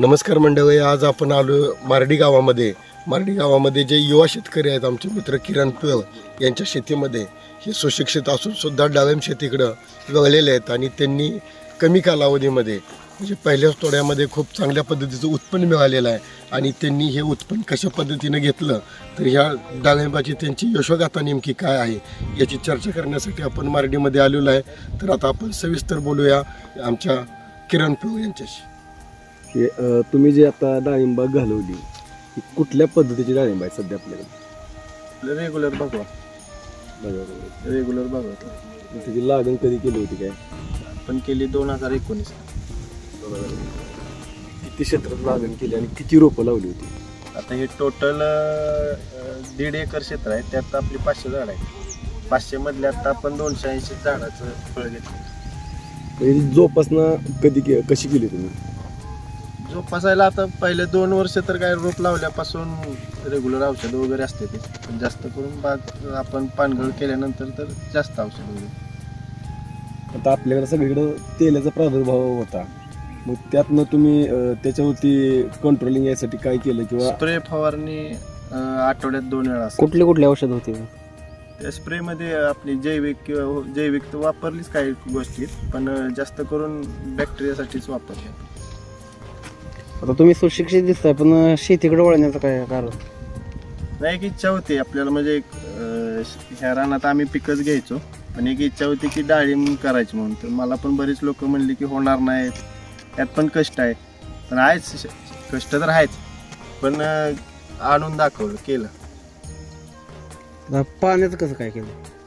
नमस्कार मंडळी आज आपण आलो मारडी गावामध्ये. मारडी गावामध्ये जे युवा शेतकरी आहेत आमचे मित्र किरण पिळ यांच्या शेतीमध्ये हे सुशिक्षित असून सुद्धा डाळिंब शेतीकडं वळलेले आहेत आणि त्यांनी कमी कालावधीमध्ये म्हणजे पहिल्याच तोड्यामध्ये खूप चांगल्या पद्धतीचं उत्पन्न मिळालेलं आहे आणि त्यांनी हे उत्पन्न कशा पद्धतीनं घेतलं तर ह्या डाळिंबाची त्यांची यशोगाथा नेमकी काय आहे याची चर्चा करण्यासाठी आपण मारडीमध्ये आलेलो आहे. तर आता आपण सविस्तर बोलूया आमच्या किरण पिळ यांच्याशी. अ, तुम्ही जे आता डाळिंबाग घालवली ही कुठल्या पद्धतीची डाळिंब आहे सध्या आपल्याकडे? रेग्युलर बघवा. बघा. रेग्युलर बघवा त्याची लागण कधी केली होती काय? पण केली दोन हजार एकोणीस. किती क्षेत्रात लागण केली आणि किती रोपं लावली होती? आता हे टोटल दीड एकर क्षेत्र आहे. त्यात आपली पाचशे झाड आहे पाचशे मधले आता आपण दोनशे ऐंशी झाडाचं फळ घेतलं. म्हणजे जोपासना कधी के कशी केली तुम्ही? जोपासायला आता पहिले दोन वर्ष तर काय रोप लावल्यापासून रेग्युलर औषध वगैरे असते ते. पण जास्त करून बाग आपण पानगळ केल्यानंतर तर जास्त औषध वगैरे. आता आपल्याकडे सगळीकडं तेलाचा प्रादुर्भाव होता. मग त्यातनं तुम्ही अ, त्याच्यावरती कंट्रोलिंग यासाठी काय केलं किंवा स्प्रे फवारणी अं, आठवड्यात दोन वेळा असते. कुठले कुठले औषध होते? त्या स्प्रेमध्ये आपली जैविक किंवा हो, जैविक तर वापरलीच काही गोष्टी पण जास्त करून बॅक्टेरियासाठीच वापरले. आता तुम्ही सुशिक्षित दिसताय पण शेतीकडे वळण्याचं काय कारण? नाही एक इच्छा होती आपल्याला म्हणजे एक, अं, ह्या रानात आम्ही पिकच घ्यायचो. पण एक इच्छा होती की डाळिंब करायची म्हणून. तर मला पण बरीच लोक म्हणली की होणार नाही त्यात पण कष्ट आहे. पण आहेच श- कष्ट तर आहेच. पण अं, आणून दाखवलं केलं. आता पाण्याचं कसं काय केलं?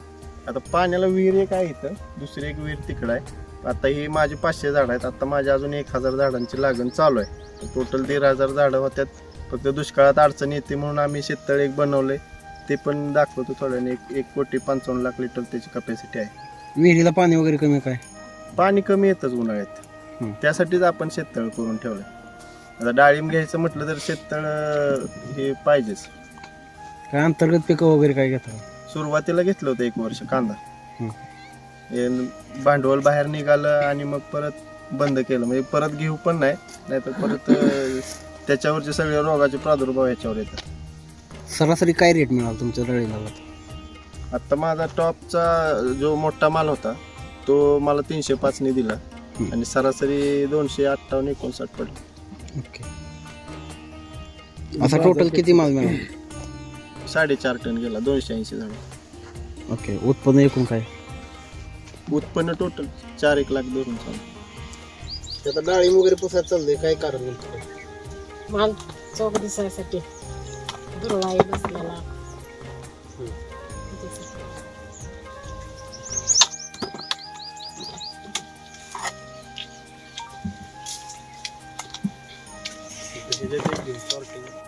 आता पाण्याला विहीर एक आहे इथं दुसरी एक विहीर तिकडं आहे. आता ही माझी पाचशे झाडं आहेत. आता माझी अजून एक हजार झाडांची लागण चालू आहे. टोटल दीड हजार झाडं होत्यात. फक्त दुष्काळात अडचण येते म्हणून आम्ही शेततळ एक बनवलंय. ते पण दाखवतो थोड्याने. एक एक कोटी पंचावन्न लाख लिटर त्याची कपॅसिटी आहे. विहिरीला पाणी वगैरे कमी काय? पाणी कमी येतच उन्हाळ्यात. त्यासाठीच आपण शेततळ करून ठेवलंय. आता डाळिंब घ्यायचं म्हटलं तर शेततळ हे पाहिजेच. काय अंतर्गत पिकं वगैरे काय घेता? सुरुवातीला घेतलं होतं एक वर्ष कांदा. हे भांडवल बाहेर निघालं आणि मग परत बंद केलं. म्हणजे परत घेऊ पण नाही नाहीतर परत त्याच्यावरचे सगळे रोगाचे प्रादुर्भाव याच्यावर येतात. सरासरी काय रेट मिळाला तुमच्या डाळिंबाला आता माझा टॉपचा जो मोठा माल होता तो मला तीनशे पाचने दिला. हम्म. आणि सरासरी दोनशे अठ्ठावन्न एकोणसाठ पडले. ओके. असा टोटल किती माल मिळाला? साडेचार टन गेला दोनशे ऐंशी झाड ओके उत्पन्न एकूण काय? उत्पन्न टोटल चार एक लाख धरून चालू. आता डाळिंब वगैरे पुसायला चाललंय काय कारण माल चौक दिसायसाठी. बसलेला. त्याच्यासाठी.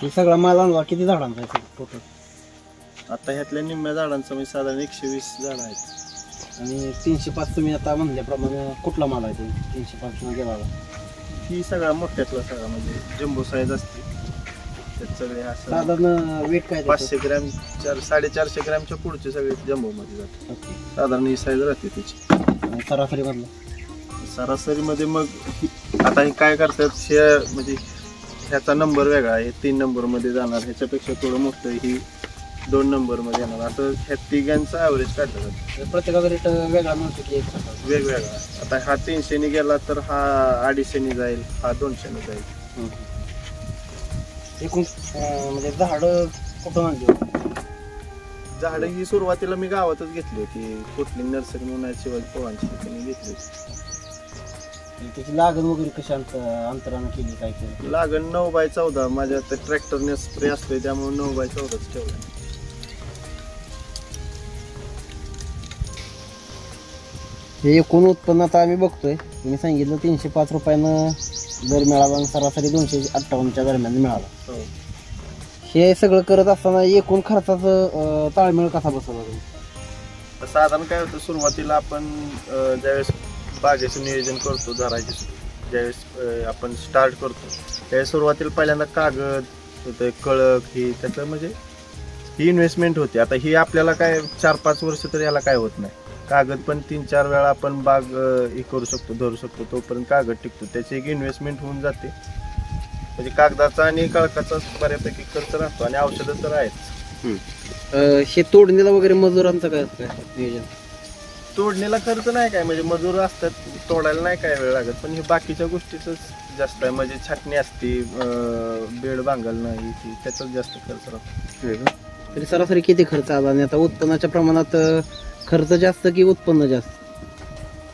हे सगळा माल आणला किती झाडांचा आहे टोटल आता ह्यातल्या निम्म्या झाडांचं म्हणजे साधारण एकशे वीस झाड आहेत. आणि तीनशे पाच तुम्ही आता म्हणल्याप्रमाणे कुठला माल आहे तुम्ही तीनशे पाच गेला ही सगळा मोठ्यातला सगळा म्हणजे जम्बो साईज असते. त्यात सगळे असं साधारण वेट काय? पाचशे ग्रॅम चार साडेचारशे ग्रॅमच्या पुढचे सगळे जम्बो मध्ये जातात. ओके. साधारण ही साईज राहते त्याची. सरासरी मधलं सरासरीमध्ये मग ही- आता हे काय करतात? हे म्हणजे ह्याचा नंबर वेगळा आहे. तीन नंबरमध्ये जाणार. ह्याच्यापेक्षा थोडं मोठं ही दोन नंबरमध्ये येणार. असं ह्या तिघांचा ॲव्हरेज काढलं जातं. प्रत्येकाचा रेट वेगळा मिळतो की एक सारखा? वेगवेगळा. आता हा तीनशेने गेला तर हा अडीचशेने जाईल हा दोनशेने जाईल. एकूण अं, म्हणजे झाडं कुठून आणली होती? झाडं ही सुरुवातीला मी गावातच घेतली होती. कुठली नर्सरी म्हणून आहे शिवाजी पवारांची तिथे मी घेतली होती. आणि त्याची लागण वगैरे कशी अंत अंतरानं केली काय केलं? लागण नऊ बाय चौदा. माझ्या आता ट्रॅक्टरने स्प्रे असतोय त्यामुळे नऊ बाय चौदाच ठेवला हे एकूण उत्पन्न आता आम्ही बघतोय. तुम्ही सांगितलं तीनशे पाच रुपयानं दर मिळाला आणि सरासरी दोनशे अठ्ठावन्नच्या दरम्यान मिळाला. हो. हे सगळं करत असताना एकूण खर्चाचं अं, ताळमेळ कसा बसवला तुम्ही? साधारण काय होतं सुरुवातीला आपण अं, ज्यावेळेस बागेचं नियोजन करतो झाडाची ज्यावेळेस आपण स्टार्ट करतो. त्यावेळेस सुरुवातीला पहिल्यांदा कागद कळक ही त्याचं म्हणजे ही इन्व्हेस्टमेंट होती. आता ही आपल्याला काय चार पाच वर्ष तर याला काय होत नाही. कागद पण तीन चार वेळा आपण बाग हे करू शकतो धरू शकतो तोपर्यंत कागद टिकतो. त्याची एक इन्व्हेस्टमेंट होऊन जाते. म्हणजे कागदाचा आणि कळकाचा बऱ्यापैकी खर्च राहतो आणि औषधं तर आहेच हे तोडणीला वगैरे मजुरांचं काय असतं? नियोजन? तोडणीला खर्च नाही काय म्हणजे मजूर असतात तोडायला नाही काय वेळ लागत. पण हे बाकीच्या गोष्टीच जास्त आहे. म्हणजे छाटणी असते अं, बेड बांगलणं ही ती त्याचाच जास्त खर्च राहतो. तरी सरासरी किती खर्च आला? आणि आता उत्पन्नाच्या प्रमाणात अं, खर्च जास्त की उत्पन्न जास्त?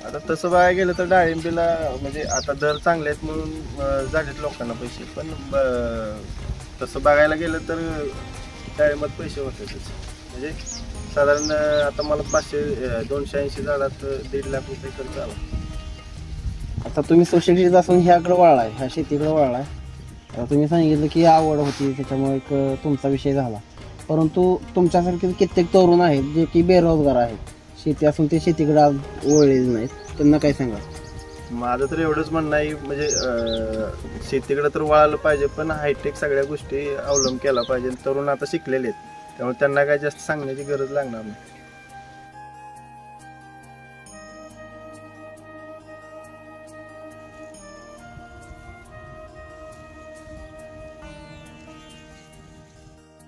आता तसं बघायला गेलं तर डाळिंबीला म्हणजे आता दर चांगले आहेत म्हणून अं, झालेत लोकांना पैसे. पण अं, तसं बघायला गेलं तर डाळिंबात पैसे होते म्हणजे साधारण आता मला पाचशे दोनशे ऐंशी झाडात दीड लाख रुपये खर्च आला. आता तुम्ही सुशिक्षित असून ह्याकडे वळलाय ह्या शेतीकडे वळलाय. आता तुम्ही सांगितलं की आवड होती त्याच्यामुळे एक तुमचा विषय झाला. परंतु तुमच्यासारखे कित्येक तरुण आहेत जे की बेरोजगार आहेत. शेती असून ते शेतीकडे आज वळलेले नाहीत. त्यांना काय सांगा माझं तर एवढंच म्हणणं आहे म्हणजे शेतीकडे तर वळालं पाहिजे पण हायटेक सगळ्या गोष्टी अवलंब केला पाहिजे. तरुण आता शिकलेले आहेत. त्यामुळे त्यांना काय जास्त सांगण्याची गरज लागणार नाही.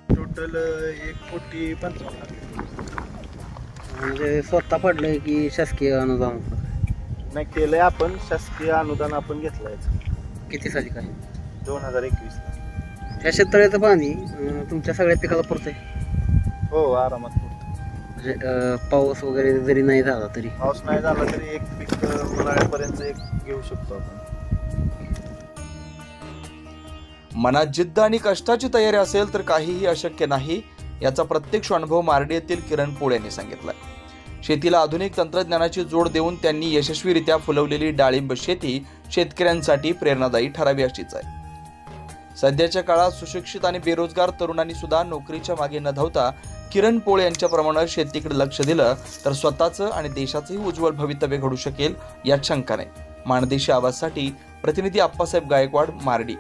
टोटल एक कोटी. म्हणजे स्वतः पडलंय की शासकीय अनुदान नाही केलंय आपण. शासकीय अनुदान आपण घेतलंय. किती साली काय दोन हजार एकवीस ह्या शेततळ्याचं पाणी अं, तुमच्या सगळ्या पिकाला पुरतंय. हो आरामात. म्हणजे अं, पाऊस वगैरे जरी नाही झाला तरी. पाऊस नाही झाला तरी एक पीक अं, उन्हाळ्यापर्यंत एक घेऊ शकतो आपण. मनात जिद्द आणि कष्टाची तयारी असेल तर काहीही अशक्य नाही याचा प्रत्यक्ष अनुभव मार्डी येथील किरण पोळ यांनी सांगितलाय. शेतीला आधुनिक तंत्रज्ञानाची जोड देऊन त्यांनी यशस्वीरित्या फुलवलेली डाळिंब शेती शेतकऱ्यांसाठी प्रेरणादायी ठरावी अशीच आहे. सध्याच्या काळात सुशिक्षित आणि बेरोजगार तरुणांनी सुद्धा नोकरीच्या मागे न धावता किरण पोळ यांच्याप्रमाणे शेतीकडे लक्ष दिलं तर स्वतःचं आणि देशाचंही उज्ज्वल भवितव्य घडू शकेल यात शंका नाही माणदेशी आवाजसाठी प्रतिनिधी आप्पासाहेब गायकवाड मार्डी.